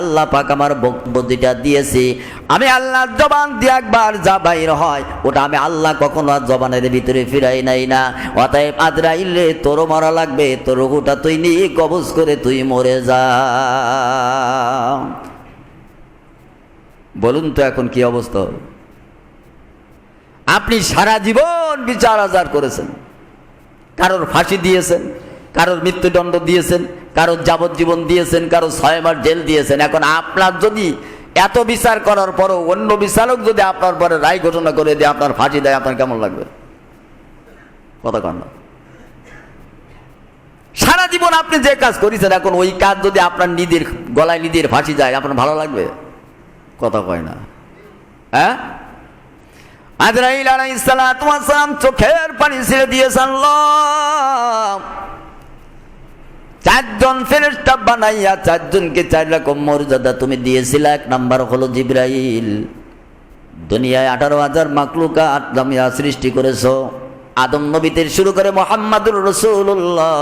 আল্লাহ পাক আমার বুদ্ধিটা দিয়েছি। আমি আল্লাহর জবান দিয়ে একবার যা বাইর হয়, ওটা আমি আল্লাহ কখনো আর জবানের ভিতরে ফিরাই নাই না। অতএব আজরাইলে তোরও মরা লাগবে, তোর ওটা তুই নিয়ে কবজ করে তুই মরে যা। বলুন তো এখন কি অবস্থা? আপনি সারা জীবন বিচার আচার করেছেন। কারোর ফাঁসি দিয়েছেন, কারোর মৃত্যুদণ্ড দিয়েছেন কারোর যাবজ্জীবন দিয়েছেন, কারও ছয় মাস জেল দিয়েছেন। এখন আপনার যদি এত বিচার করার পরও অন্য বিচারক যদি আপনার পরে রায় ঘোষণা করে দিয়ে, আপনার ফাঁসি দেয়, আপনার কেমন লাগবে? কথা সারা জীবন আপনি যে কাজ করেছেন, এখন ওই কাজ যদি আপনার নিজের গলায় নিজের ফাঁসি যায়, আপনার ভালো লাগবে? কথা কয় না। হ্যাঁ? আজরাইল আলাইহিস সালাম চোখের পানি ছেড়ে দিয়েছেন আল্লাহ। চারজন ফেরেশতা বানাইয়া চারজনকে চার রকম মর্যাদা তুমি দিয়েছিলে। এক নাম্বার হলো জিব্রাইল। দুনিয়ায় আঠারো হাজার মাকলুকা আটলামিয়া সৃষ্টি করেছ। আদম নবীতে শুরু করে মোহাম্মদুর রসুল্লাহ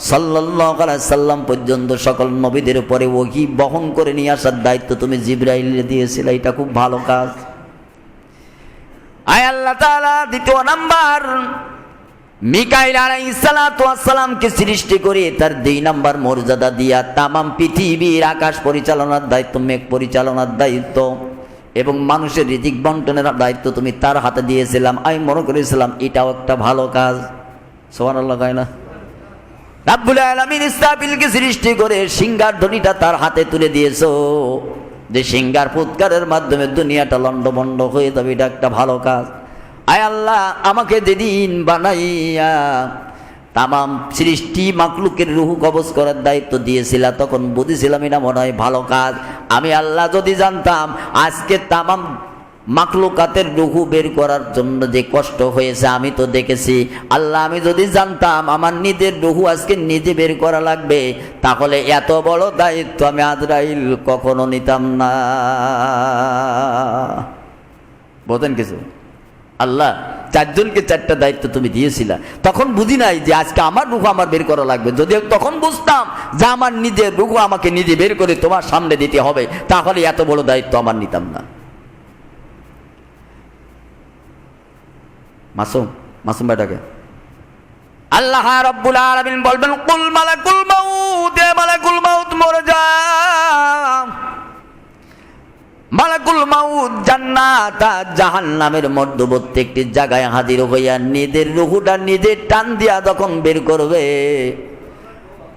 সাল্লাহ সাল্লাম পর্যন্ত সকল নবীদের উপরে ওহি বহন করে নিয়ে আসার দায়িত্ব তুমি জিব্রাইল দিয়েছিলে। এটা খুব ভালো কাজ। আয় আল্লাহ তাআলা, দ্বিতীয় নাম্বার মিকাইল আলাইসালামকে সৃষ্টি করে তার দুই নাম্বার মর্যাদা দিয়া তামাম পৃথিবীর আকাশ পরিচালনার দায়িত্ব, মেঘ পরিচালনার দায়িত্ব এবং মানুষের রিজিক বন্টনের দায়িত্ব তুমি তার হাতে দিয়েছিলাম। আমি মনে করেছিলাম এটাও একটা ভালো কাজ। সোহান আল্লাহ গায় না? রাব্বুল আলামিন ইসরাফিলকে সৃষ্টি করে সিঙ্গার ধ্বনিটা তার হাতে তুলে দিয়েছ। যে সিঙ্গার ফুৎকারের মাধ্যমে দুনিয়াটা লন্ডভন্ড হয়ে যাবে, এটা একটা ভালো কাজ। আয় আল্লাহ, আমাকে যেদিন বানাইয়া তামাম সৃষ্টি মাকলুকের রুহু কবজ করার দায়িত্ব দিয়েছিল, তখন বুঝেছিলাম এটা মনে হয় ভালো কাজ। আমি আল্লাহ যদি জানতাম, আজকে তামাম মাকলুকাতের রুহু বের করার জন্য যে কষ্ট হয়েছে, আমি তো দেখেছি। আল্লাহ, আমি যদি জানতাম আমার নিজের রুহু আজকে নিজে বের করা লাগবে, তাহলে এত বড় দায়িত্ব আমি আজরাইল কখনো নিতাম না। বোঝেন কিছু? আল্লাহ, চারজনকে চারটা দায়িত্ব তুমি দিয়েছিলা। তখন বুঝি নাই যে আজকে আমার রুহু আমার বের করা লাগবে। যদি তখন বুঝতাম যে আমার নিজের রুহু আমাকে নিজে বের করে তোমার সামনে দিতে হবে, তাহলে এত বড় দায়িত্ব আমার নিতাম না। মাসুম মাসুম বেটাকে আল্লাহ রব্বুল আলামিন বলবেন, কুল মালাকুল মাউত, এ মালাকুল মাউত মরে যা মালাকুল মাউত জান্নাত জাহান জাহান্নামের মধ্যবর্তী একটি জায়গায় হাজির হইয়া নিজের রুহুটা নিজের টান দিয়া তখন বের করবে,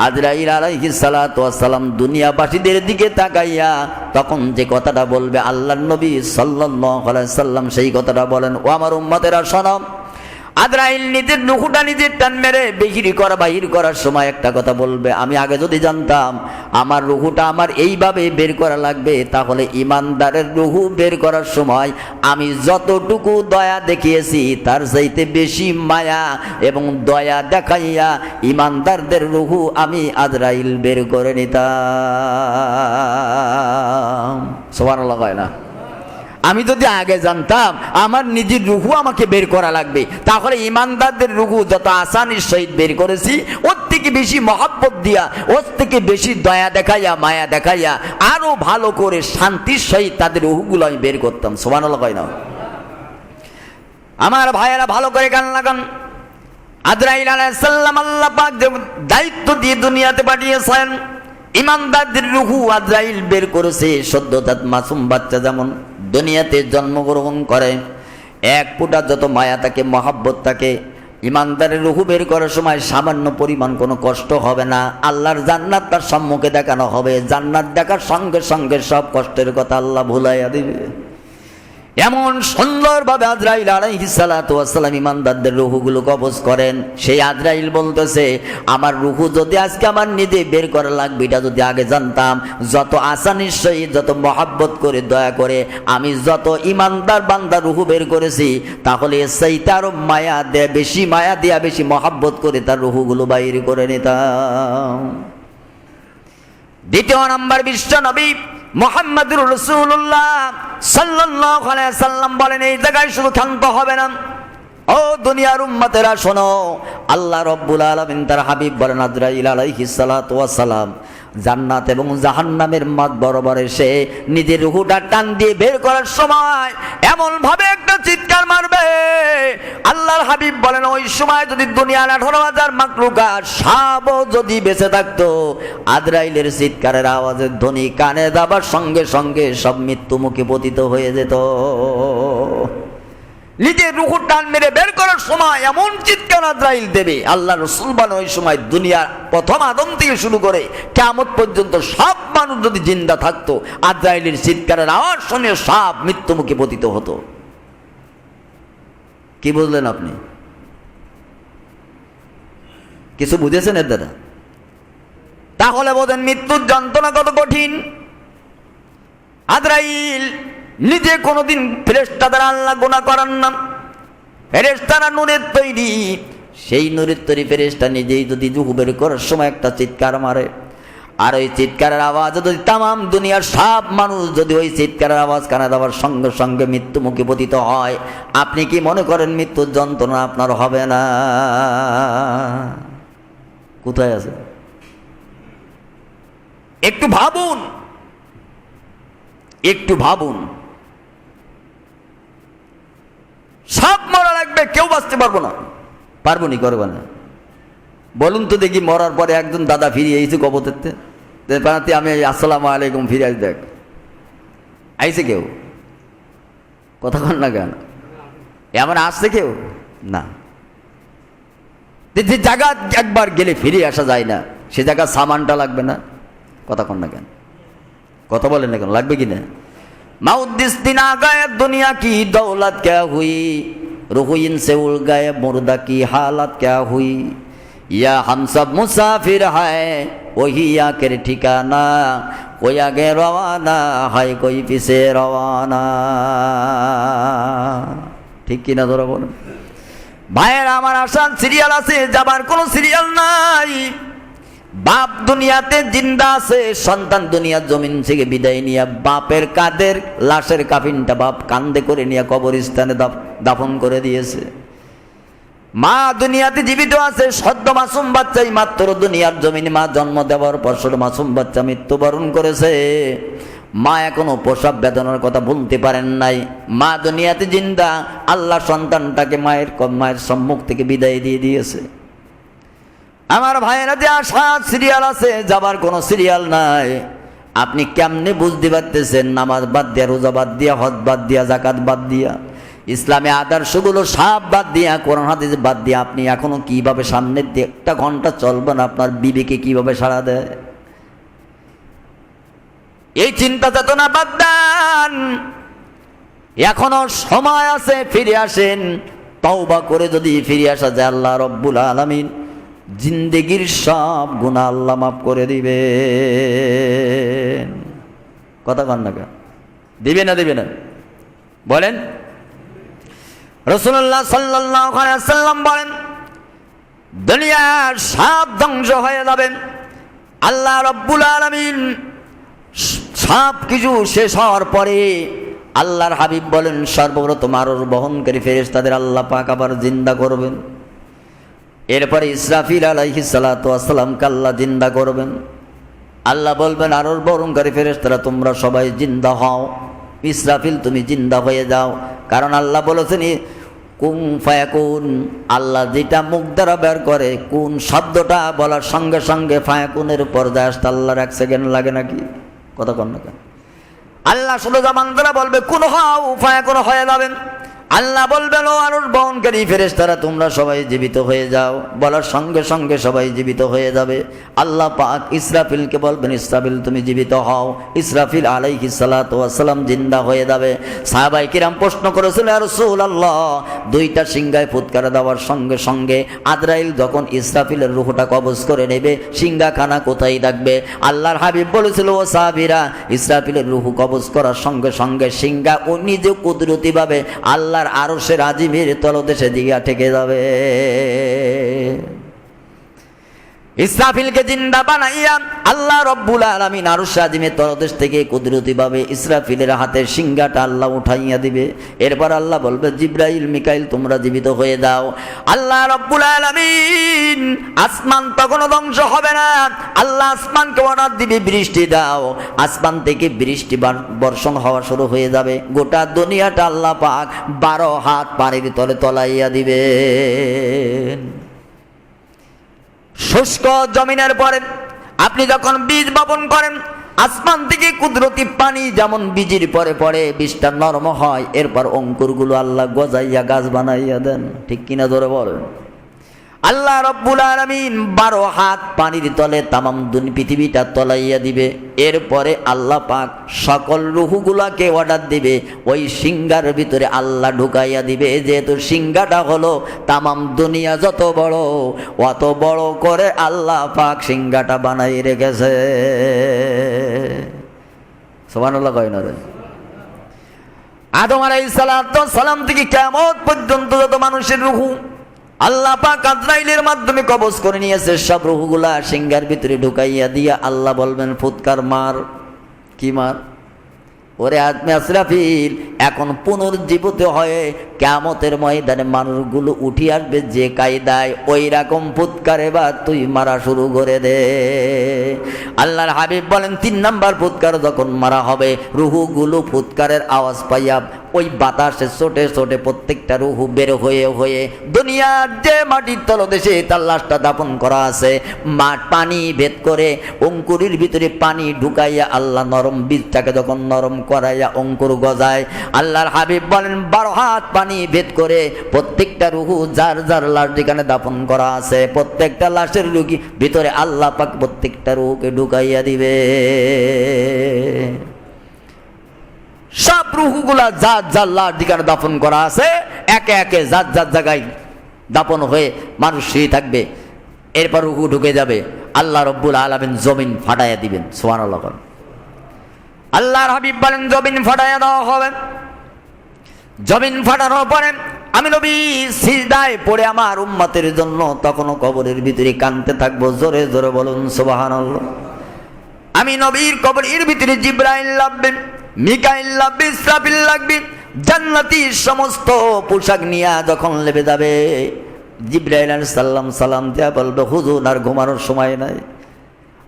আজরাইল আলাইহিস সালাতু ওয়াস সালাম দুনিয়াবাসীদের দিকে তাকাইয়া তখন যে কথাটা বলবে, আল্লাহর নবী সাল্লাল্লাহু আলাইহি সাল্লাম সেই কথাটা বলেন, ও আমার উম্মতেরা, শোনো আজরাইল নিজের নুকুটা নিজের টান মেরে বিক্রি করা, বাহির করার সময় একটা কথা বলবে, আমি আগে যদি জানতাম আমার রুহুটা আমার এইভাবে বের করা লাগবে, তাহলে ইমানদারের রুহু বের করার সময় আমি যতটুকু দয়া দেখিয়েছি, তার চাইতে বেশি মায়া এবং দয়া দেখাইয়া ইমানদারদের রুহু আমি আজরাইল বের করে নিতাম। সবার লাগায় না? আমি যদি আগে জানতাম, আমার নিজের রুহু আমাকে বের করা লাগবে। তাহলে ইমানদারদের রুহু যত আসানির সহিত বের করেছি, ওর থেকে বেশি মহাব্বত দিয়া, ওর থেকে বেশি দয়া দেখাইয়া, মায়া দেখাইয়া, আরও ভালো করে শান্তির সহিত তাদের রুহুগুলো আমি বের করতাম। সোমান হয় না। আমার ভাইয়েরা ভালো করে গান লাগান। আজরাইল আলাইসাল্লাম আল্লাহ পাক দায়িত্ব দিয়ে দুনিয়াতে পাঠিয়েছেন, ইমানদারদের রুহু আজরাইল বের করেছে সদ্যজাত মাসুম বাচ্চা যেমন। দুনিয়াতে জন্মগ্রহণ করে। এক ফুটা যত মায়া থাকে, মহাব্বত থাকে, ইমানদারের রুহু বের করার সময় সামান্য পরিমাণ কোনো কষ্ট হবে না। আল্লাহর জান্নাত তার সম্মুখে দেখানো হবে। জান্নাত দেখার সঙ্গে সঙ্গে সব কষ্টের কথা আল্লাহ ভুলাইয়া দিবে। এমন সুন্দরভাবে আজরাইল আলাইহিসালাম ইমানদারদের রুহুগুলো কবজ করেন। সেই আজরাইল বলতেছে, আমার রুহু যদি আজকে আমার নিজে বের করা লাগবে, এটা যদি আগে জানতাম, যত আসানির সহিত যত মহাব্বত করে, দয়া করে, আমি যত ইমানদার বান্দা রুহু বের করেছি, তাহলে সেইটা আরও মায়া দেয়া, বেশি মায়া দেয়া, বেশি মহাব্বত করে তার রুহুগুলো বাইরে করে নিতাম। দ্বিতীয় নম্বর বিশ্ব নবী মোহাম্মদুর রসুল্লাহ সাল্লাহ সাল্লাম বলেন, এই জায়গায় শুধু ক্ষান্ত হবে না। ও দুনিয়ার উম্মতেরা, শোনো, আল্লাহ রব্বুল আলমিন তার হাবিব বলেন, আজরাইল আলাইহি সালাম, জান্নাত এবং জাহান্নামের মত বরাবর এসে নিজের রুহুটা টান দিয়ে বের করার সময় এমন ভাবে একটা চিৎকার মারবে। আল্লাহর হাবিব বলেন, ওই সময় যদি দুনিয়ার আঠারো হাজার মাকলুকা সাবও যদি বেঁচে থাকতো আদ্রাইলের চিৎকারের আওয়াজের ধ্বনি কানে দাবার সঙ্গে সঙ্গে সব মৃত্যুমুখী পতিত হয়ে যেত। নিজের রুকুর টান মেরে বের করার সময় এমন চিৎকার আদ্রাইল দেবে। আল্লাহ রসুল ওই সময় দুনিয়ার প্রথম আদম থেকে শুরু করে কেমন পর্যন্ত সব মানুষ যদি জিন্দা থাকতো আদ্রাইলের চিৎকারের আওয়াজ শুনে সব মৃত্যুমুখী পতিত হতো। কি বুঝলেন আপনি? কিছু বুঝেছেন এর দ্বারা তাহলে বোধেন মৃত্যুর যন্ত্রণা কত কঠিন? আদ্রাইল নিজে কোনোদিন ফেরেস্তা দ্বারা আল্লাহ গোনা করার নাম ফেরেস্তারা নুনের তৈরি। সেই নুরের তৈরি ফেরেস্তা নিজেই যদি রুহু বের করার সময় একটা চিৎকার মারে। আর ওই চিৎকারের আওয়াজ যদি তাম দুনিয়ার সব মানুষ যদি ওই চিৎকারের আওয়াজ কানে দেওয়ার সঙ্গে সঙ্গে মৃত্যুমুখী পতিত হয়, আপনি কি মনে করেন মৃত্যুর যন্ত্রণা আপনার হবে না? কোথায় আছে? একটু ভাবুন। একটু ভাবুন। সব মরা লাগবে কেউ বাঁচতে পারব না। পারব নি, করব না। বলুন তো দেখি মরার পরে একজন দাদা ফিরিয়ে এসে কবতেতে পানাতে আমি আসসালামু আলাইকুম ফিরে আসি, দেখ। আইসে কেউ? কথা কন না কেন? এমন আসছে কেউ? না। যে জায়গা একবার গেলে ফিরে আসা যায় না, সে জায়গা সামানটা লাগবে না। কথা কন না কেন? কথা বলেন না কেন? লাগবে কি না? মাউদ্দিন আগায় দুনিয়া কি দৌলত কে হুই? রুহিন সে উল গায়ে মুরদা কি হালাত কে হুই? ইয়া হামসব মুসাফির হায়, ওহি আকের ঠিকানা, ওই আগে রওয়ানা হায় কই পিছে রওয়ানা। ঠিক কিনা ধরো বলুন ভাইয়ের, আমার আসান সিরিয়াল আছে, যাবার কোনো সিরিয়াল নাই। বাপ দুনিয়াতে জিন্দা আছে, সন্তান দুনিয়ার জমিন থেকে বিদায় নিয়ে বাপের কাদের লাশের কাফিনটা বাপ কান্দে করে নিয়ে কবরস্থানে দাফন করে দিয়েছে। মা দুনিয়াতে জীবিত আছে, সদ্য মাসুম বাচ্চাই মাত্র দুনিয়ার জমিনে মা জন্ম দেওয়ার পর ছোট মাসুম বাচ্চা মৃত্যুবরণ করেছে। মা এখনও প্রসব বেদনার কথা বলতে পারেন নাই। মা দুনিয়াতে জিন্দা, আল্লাহ সন্তানটাকে মায়ের মায়ের সম্মুখ থেকে বিদায় দিয়ে দিয়েছে। আমার ভাইয়েরা, যে আসা সিরিয়াল আছে, যাবার কোনো সিরিয়াল নাই। আপনি কেমনে বুঝতে পারতেছেন, নামাজ বাদ দিয়া, রোজা বাদ দিয়া, হজ বাদ দিয়া জাকাত বাদ দিয়া? ইসলামে আদর্শগুলো সব বাদ দিয়া, কোরআন হাদিস বাদ দিয়া আপনি এখনও কীভাবে সামনের দিয়ে একটা ঘণ্টা চলবেন আপনার বিবেকে কীভাবে সাড়া দেয়? এই চিন্তা চেতনা বাদ দেন। এখনও সময় আছে, ফিরে আসেন। তওবা করে যদি ফিরে আসা যায়, আল্লাহ রব্বুল আলামিন জিন্দেগির সব গুণা আল্লাহ মাফ করে দিবে কথা কন না? দিবে না দিবে না। বলেন। রসুল্লাহ সাল্লাম বলেন, দুনিয়ার সব ধ্বংস হয়ে যাবেন আল্লাহ রব্বুল আলমিন সব কিছু শেষ হওয়ার পরে আল্লাহর হাবিব বলেন, সর্বপ্রথম আরোর বহনকারী ফেরেস তাদের আল্লাহ পাক আবার জিন্দা করবেন। এরপরে ইসরাফিল আলাইহি সালাম কাল্লা জিন্দা করবেন। আল্লাহ বলবেন আরোর বরণকারী ফেরেস্তারা তোমরা সবাই জিন্দা হও। ইসরাফিল, তুমি জিন্দা হয়ে যাও। কারণ আল্লাহ বলেছেন কুন ফায়াকুন, আল্লাহ যেটা মুখ দ্বারা বের করে, কোন শব্দটা বলার সঙ্গে সঙ্গে ফায়াকুনের পর্দা আসতে আল্লাহর এক সেকেন্ড লাগে নাকি? কথা কন না কেন? আল্লাহ শুধু জামান দ্বারা বলবে, কোন হাও ফায়াকুন হয়ে যাবেন। আল্লাহ বলবেন আরুর বহনকারী ফেরেশতারা, তোমরা সবাই জীবিত হয়ে যাও। বলার সঙ্গে সঙ্গে সবাই জীবিত হয়ে যাবে। আল্লাহ পাক ইসরাফিলকে বলবেন, ইসরাফিল, তুমি জীবিত হও। ইসরাফিল আলাইহি সালাম জিন্দা হয়ে যাবে। সাহাবাই কিরাম প্রশ্ন করেছিল আর রসুল আল্লাহ দুইটা সিংহায় ফুৎকার দেওয়ার সঙ্গে সঙ্গে আদ্রাইল যখন ইসরাফিলের রুহটা কবজ করে নেবে, সিংহাখানা কোথায় রাখবে আল্লাহর হাবিব বলেছিল, ও সাহাবিরা, ইসরাফিলের রুহু কবজ করার সঙ্গে সঙ্গে সিংহা ও নিজে কুদরতিভাবে আল্লাহর সে আজিমের তলদেশে দিঘা ঠেকে যাবে। ইসরাফিলকে জিন্দা বানাইয়া আল্লাহ রব্বুল আলমিন আরুষ আজিমের তরদেশ থেকে কুদরতিভাবে ইসরাফিলের হাতে সিংহাটা আল্লাহ উঠাইয়া দিবে। এরপর আল্লাহ বলবে, জিব্রাইল, মিকাইল, তোমরা জীবিত হয়ে দাও আল্লাহ রব্বুল আলমিন, আসমান তখনও ধ্বংস হবে না। আল্লাহ আসমানকে অর্ডার দিবে, বৃষ্টি দাও। আসমান থেকে বৃষ্টি বার- বর্ষণ হওয়া শুরু হয়ে যাবে। গোটা দুনিয়াটা আল্লাহ পাক বারো হাত পানির তলে তলাইয়া দিবে শুষ্ক জমিনের পরে আপনি যখন বীজ বপন করেন, আসমান থেকে কুদরতি পানি যেমন বীজের পরে পরে বীজটা নরম হয়, এরপর অঙ্কুরগুলো আল্লাহ গজাইয়া গাছ বানাইয়া দেন। ঠিক কিনা ধরে বলেন? আল্লাহ রব্বুল আলমিন বারো হাত পানির তলে তামাম দুন পৃথিবীটা তলাইয়া দিবে। এরপরে আল্লাহ পাক সকল রুহুগুলাকে অর্ডার দিবে। ওই সিংহার ভিতরে আল্লাহ ঢুকাইয়া দিবে। যেহেতু সিংহাটা হলো তামাম দুনিয়া যত বড়, অত বড় করে আল্লাহ পাক সিংহাটা বানাই রেখেছে। সোমানুল্লাহ কয় না আদম আলাই সালাম থেকে কেমন পর্যন্ত যত মানুষের রুহু আল্লাহ পাক আজরাইলের মাধ্যমে কবজ করে নিয়েছে। সব রুহুগুলা সিংহার ভিতরে ঢুকাইয়া দিয়া আল্লাহ বলবেন, ফুৎকার মার। কি মার? ওরে আদমে আসরাফিল এখন পুনর্জীবিত হয়ে কেমতের ময়দানে মানুষগুলো উঠি আসবে যে কায়দায়, ওই রকম ফুৎকারে বা তুই মারা শুরু করে দে। আল্লাহর হাবিব বলেন, তিন নাম্বার ফুৎকার যখন মারা হবে, রুহুগুলো ফুৎকারের আওয়াজ পাইয়া ওই বাতাসে ছোটে ছোটে প্রত্যেকটা রুহু বের হয়ে হয়ে দুনিয়ার যে মাটির তলদেশে তার লাশটা দাপন করা আছে, মাঠ পানি ভেদ করে অঙ্কুরির ভিতরে পানি ঢুকাইয়া আল্লাহ নরম বীজটাকে যখন নরম করাইয়া অঙ্কুর গজায়, আল্লাহর হাবিব বলেন, বারো হাত পানি ভেদ করে প্রত্যেকটা রুহু যার যার লাশ যেখানে দাপন করা আছে, প্রত্যেকটা লাশের রুগী ভিতরে আল্লাহ পাক প্রত্যেকটা রুহুকে ঢুকাইয়া দিবে। সব রুহুগুলা যার লাশ যেখানে দাফন করা আছে। একে একে যার যার জায়গায় দাপন হয়ে মানুষ শুয়ে থাকবে। এরপর রুহু ঢুকে যাবে। আল্লাহ রব্বুল আলমিন জমিন ফাটাইয়া দিবেন সোহান আল্লাহর হাবিব বলেন, জমিন ফাটাইয়া দেওয়া হবে। জমিন ফাটানোর পরে আমি নবী সিজদায় পড়ে আমার উম্মতের জন্য তখনও কবরের ভিতরে কানতে থাকব। জোরে জোরে বলুন সোবাহান আমি নবীর কবরের ভিতরে জিব্রাইল লাগবে মিকাইল লাগবে ইসরাফিল লাগবে জান্নাতি সমস্ত পোশাক নিয়ে যখন লেবে যাবে, জিব্রাইল সালাম সালাম দেয়া বলবে, হুজুর, আর ঘুমানোর সময় নাই।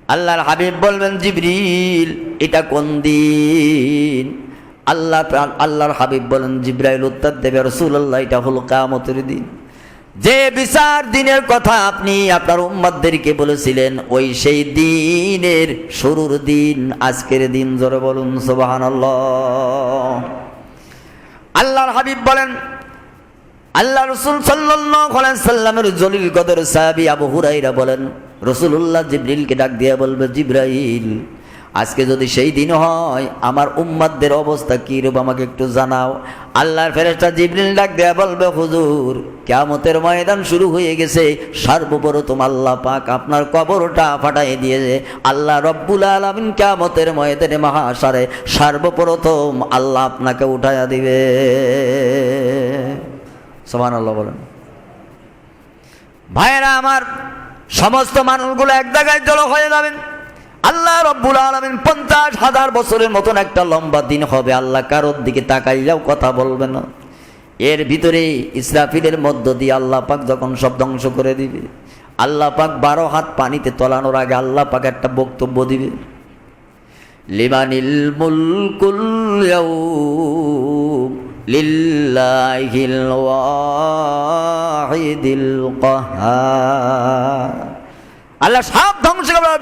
আল্লাহর হাবিব বলবেন, জিবরিল, এটা কোন দিন? আল্লাহ আল্লাহর হাবিব বলেন, জিব্রাইল উত্তর দেবে রসুল্লাহ এটা হলো কামতের দিন। যে বিচার দিনের কথা আপনি আপনার উম্মাদদেরকে বলেছিলেন, ওই সেই দিনের, শুরুর দিন, আজকের দিন, জোরে বলুন সোবাহান আল্লাহর হাবিব বলেন, আল্লাহ রসুল সাল্লামের জলিল কদর সাহাবি আবু হুরাইরা বলেন রসুল্লাহ জিব্রিলকে ডাক দিয়ে বলবে, জিব্রাইল। আজকে যদি সেই দিন হয়, আমার উম্মাদদের অবস্থা কী রূপ আমাকে একটু জানাও। আল্লাহর ফেরেস্তা জিব্রিল ডাক দেয়া বলবে, হুজুর কেমতের ময়দান শুরু হয়ে গেছে। সর্বপ্রথম আল্লাহ পাক আপনার কবরটা ফাটাই দিয়েছে। আল্লাহ রব্বুল আলমিন কেমতের ময়দানে মহাসারে সর্বপ্রথম আল্লাহ আপনাকে উঠাইয়া দিবে। সমান আল্লাহ বলেন। ভাইয়েরা, আমার সমস্ত মানুষগুলো এক জায়গায় জড়ো হয়ে যাবেন। আল্লাহ রব্বুল আলমিন পঞ্চাশ হাজার বছরের মতন একটা লম্বা দিন হবে। আল্লাহ কারোর দিকে তাকাইলেও কথা বলবে না। এর ভিতরে ইসরাফিলের মধ্য দিয়ে আল্লাহ পাক যখন সব ধ্বংস করে দিবে, আল্লাহ পাক বারো হাত পানিতে তলানোর আগে আল্লাহ পাক একটা বক্তব্য দিবে। লিমানিল মুলকুল লিল্লাহিল আল্লাহ সব ধ্বংস করে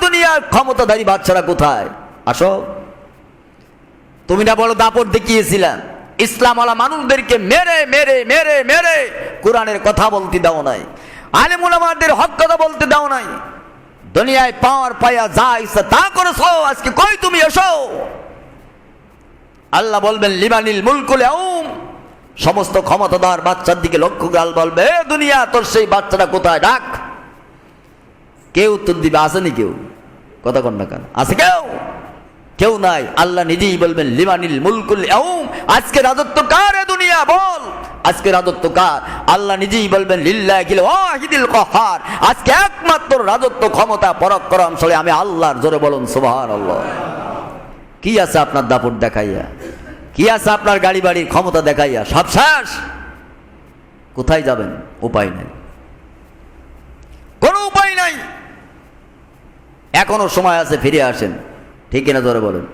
দুনিয়ার ক্ষমতাধারী বাচ্চারা কোথায়? আসো। তুমি না বলো দাপট দেখিয়েছিলাম। ইসলামওয়ালা মানুষদেরকে মেরে মেরে মেরে মেরে কোরআনের কথা বলতে দাও নাই। আলিমুলামাদের হক কথা বলতে দাও নাই। দুনিয়ায় পাওয়ার পায়া যা ইচ্ছা তা করেছ, আজকে কই তুমি এসো? আল্লাহ বলবেন, লিবানিল মুলকুল আউম সমস্ত ক্ষমতাদার বাচ্চার দিকে লক্ষ্য গাল বলবে দুনিয়া, তোর সেই বাচ্চাটা কোথায়? ডাক। কেউ উত্তর দিবে, আসেনি কেউ। কথা কন না কেন? আছে কেউ? কেউ নাই। আল্লাহ নিজেই বলবেন, লিমানিল মুলকুল আজকে রাজত্ব কার এ দুনিয়া? বল। আজকে রাজত্ব কার? আল্লাহ নিজেই বলবেন লিল্লাহ গিল ওয়াহিদিল কহার। আজকে একমাত্র রাজত্ব ক্ষমতা পরাক্রম চলে আমি আল্লাহর জোরে বলুন, সুবহানাল্লাহ। কি আছে আপনার দাপট দেখাইয়া? কি আছে আপনার গাড়ি বাড়ির ক্ষমতা দেখাইয়া? সব শেষ। কোথায় যাবেন? উপায় নাই কোনো উপায় নাই এখনও সময় আছে, ফিরে আসেন। ঠিক কিনা ধরে বলেন।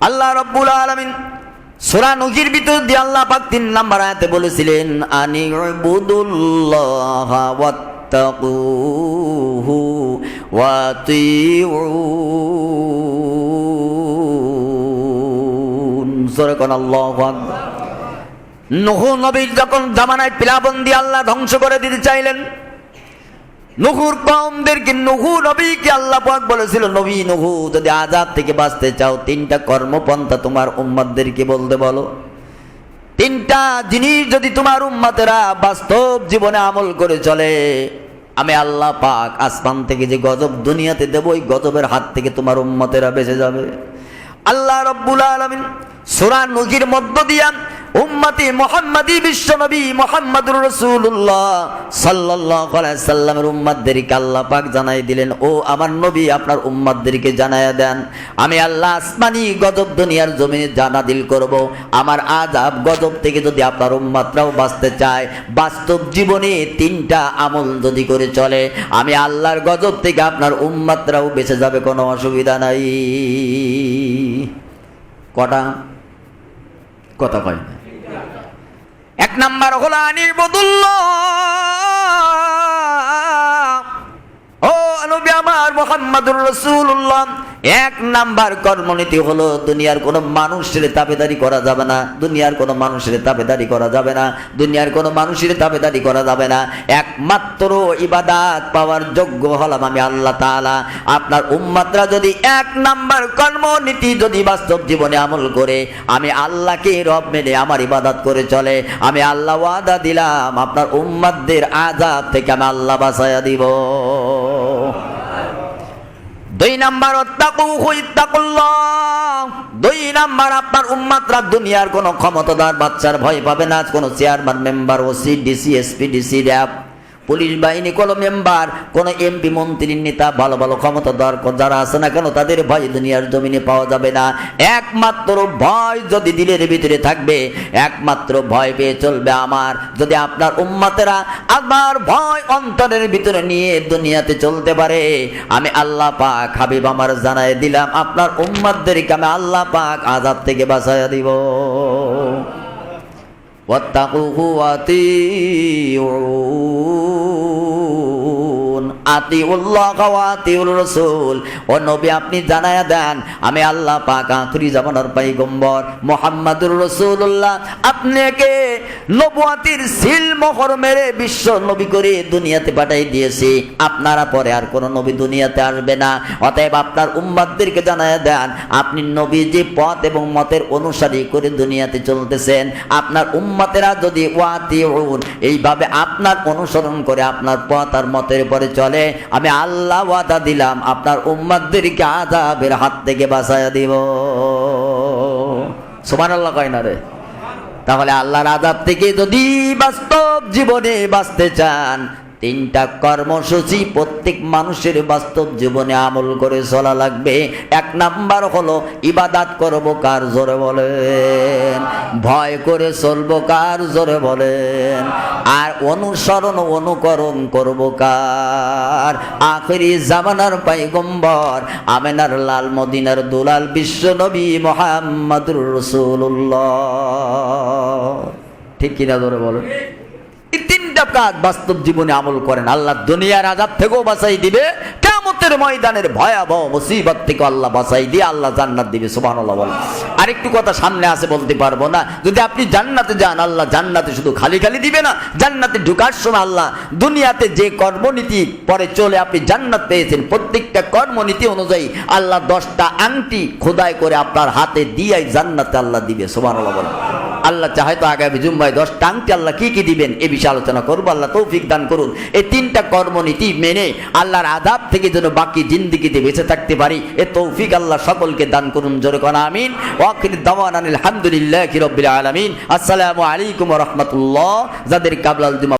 আল্লাহ রব্বুল আলমিন সোরা নজির ভিতর দিয়ে আল্লাহ পাক তিন নাম্বার আয়াতে বলেছিলেন, আনি নহু নবীর যখন জামানায় পিলাবন্দি আল্লাহ ধ্বংস করে দিতে চাইলেন নুহুর কওমদেরকে নুহু নবীকে আল্লাহ পাক বলেছিল, নবী নহু, যদি আজাদ থেকে বাঁচতে চাও, তিনটা কর্মপন্থা তোমার উম্মাদদেরকে বলতে বলো। তিনটা জিনিস যদি তোমার উম্মাতেরা বাস্তব জীবনে আমল করে চলে, আমি আল্লাহ পাক আসমান থেকে যে গজব দুনিয়াতে দেবো, ওই গজবের হাত থেকে তোমার উম্মতেরা বেঁচে যাবে। আল্লাহ রব্বুল আলমিন সুরা নজির মধ্য দিয়া উম্মতি মোহাম্মদী বিশ্বনবী মোহাম্মদুর রসুল্লাহ সাল্লাহ সাল্লামের উম্মাদদেরকে আল্লাহ পাক জানাই দিলেন, ও আমার নবী, আপনার উম্মাদদেরকে জানাইয়া দেন, আমি আল্লাহ আসমানি গজব দুনিয়ার জমিনে জানা দিল করব, আমার আজাব গজব থেকে যদি আপনার উম্মাদরাও বাঁচতে চায়, বাস্তব জীবনে তিনটা আমল যদি করে চলে, আমি আল্লাহর গজব থেকে আপনার উম্মাদরাও বেঁচে যাবে, কোনো অসুবিধা নাই। কটা? কথা কয়? না এক নাম্বার হলো আনির বদুল্লাহ। ও নবী আমার মোহাম্মদুর রসুল্লাহ এক নাম্বার কর্মনীতি হলো, দুনিয়ার কোনো মানুষের তাবেদারি করা যাবে না, দুনিয়ার কোনো মানুষের তাবেদারি করা যাবে না, দুনিয়ার কোনো মানুষের তাবেদারি করা যাবে না। একমাত্র ইবাদাত পাওয়ার যোগ্য হলাম আমি আল্লাহ তাআলা। আপনার উম্মাতরা যদি এক নাম্বার কর্মনীতি যদি বাস্তব জীবনে আমল করে, আমি আল্লাহকে রব মেনে আমার ইবাদত করে চলে, আমি আল্লাহ ওয়াদা দিলাম, আপনার উম্মাদদের আজাব থেকে আমি আল্লাহ বাঁচাইয়া দিব। দুই নাম্বার দুই নাম্বার, আপনার উম্মাতরা দুনিয়ার কোনো ক্ষমতাদার বাচ্চার ভয় পাবে না। কোনো chairman member OC DC SP DC RAB police বাহিনী, কোনো মেম্বার কোনো এমপি মন্ত্রীর নেতা, ভালো ভালো ক্ষমতা দরকার যারা আছে না কেন, তাদের ভয় দুনিয়ার জমিনে পাওয়া যাবে না। একমাত্র ভয় যদি দিলের ভিতরে থাকবে, একমাত্র ভয় পেয়ে চলবে আমার। যদি আপনার উম্মাতেরা আমার ভয় অন্তরের ভিতরে নিয়ে দুনিয়াতে চলতে পারে, আমি আল্লাহ পাক হাবিব আমার জানাই দিলাম, আপনার উম্মাদদেরকে আমি আল্লাহ পাক আজাদ থেকে বাঁচাইয়া দিব। واتقوه রাসুন আতি উল্লাহ আতিউল রসুল। ও নবী, আপনি জানায়া দেন, আমি আল্লাহ পাক আখরি জামানার পাইগম্বর মোহাম্মদুর রসুল্লাহ আপনাকে নবুয়াতির সিল মোহর মেরে বিশ্ব নবী করে দুনিয়াতে পাঠাই দিয়েছি। আপনারা পরে আর কোন নবী দুনিয়াতে আসবে না। অতএব আপনার উম্মাদদেরকে জানায় দেন, আপনি নবী যে পথ এবং মতের অনুসারী করে দুনিয়াতে চলতেছেন, আপনার উম্মাতেরা যদি ওয়াতি এইভাবে আপনার অনুসরণ করে আপনার পথ আর মতের উপরে পরে চলে। আমি আল্লাহ ওয়াদা দিলাম, আপনার উম্মাদদেরকে আজাবের হাত থেকে বাঁচাইয়া দিব। সুমান আল্লাহ কয় না রে? তাহলে আল্লাহর আদাব থেকে যদি বাস্তব জীবনে বাঁচতে চান তিনটা কর্মসূচি প্রত্যেক মানুষের বাস্তব জীবনে আমল করে চলা লাগবে। এক নাম্বার হলো ইবাদাত করব কার জোরে বলেন? ভয় করে চলবো কার জোরে বলেন? আর অনুসরণ অনুকরণ করব কার? আখেরি জামানার পাইগম্বর আমেনার লাল মদিনার দুলাল বিশ্ব নবী মোহাম্মদুর রসুল্লাহ ঠিক কিনা ধরে বলেন? কাজ বাস্তব জীবনে আমল করেন। আল্লাহ দুনিয়ার আজাব থেকেও বাঁচাই দিবে কেমতের ময়দানের ভয়াবহ মুসিবত থেকে আল্লাহ বাঁচাই দিয়ে আল্লাহ জান্নাত দিবে সুবাহ বলে আরেকটু কথা সামনে আছে বলতে পারব না। যদি আপনি জান্নাতে যান, আল্লাহ জান্নাতে শুধু খালি খালি দিবে না, জান্নাতে ঢুকার সময় আল্লাহ দুনিয়াতে যে কর্মনীতি পরে চলে আপনি জান্নাত পেয়েছেন, প্রত্যেকটা কর্মনীতি অনুযায়ী আল্লাহ দশটা আংটি খোদাই করে আপনার হাতে দিয়ে জান্নাতে আল্লাহ দিবে সুবাহ বলে আল্লাহ চাহে তো আগামী জুম্মায় দশ টাংটি আল্লাহ কি কি দিবেন? এ বিষয়ে আলোচনা করব, আল্লাহ তৌফিক দান করুন। এই তিনটা কর্মনীতি মেনে আল্লাহর আদাব থেকে যেন বাকি জিন্দিগিতে বেঁচে থাকতে পারি, এ তৌফিক আল্লাহ সকলকে দান করুন। জোর কন, আমিন। ওয়াকির দাওয়ান আলহামদুলিল্লাহ রব্বিল আলমিন। আসসালামু আলাইকুম রহমতুল্লাহ। যাদের কাবলাল জুমা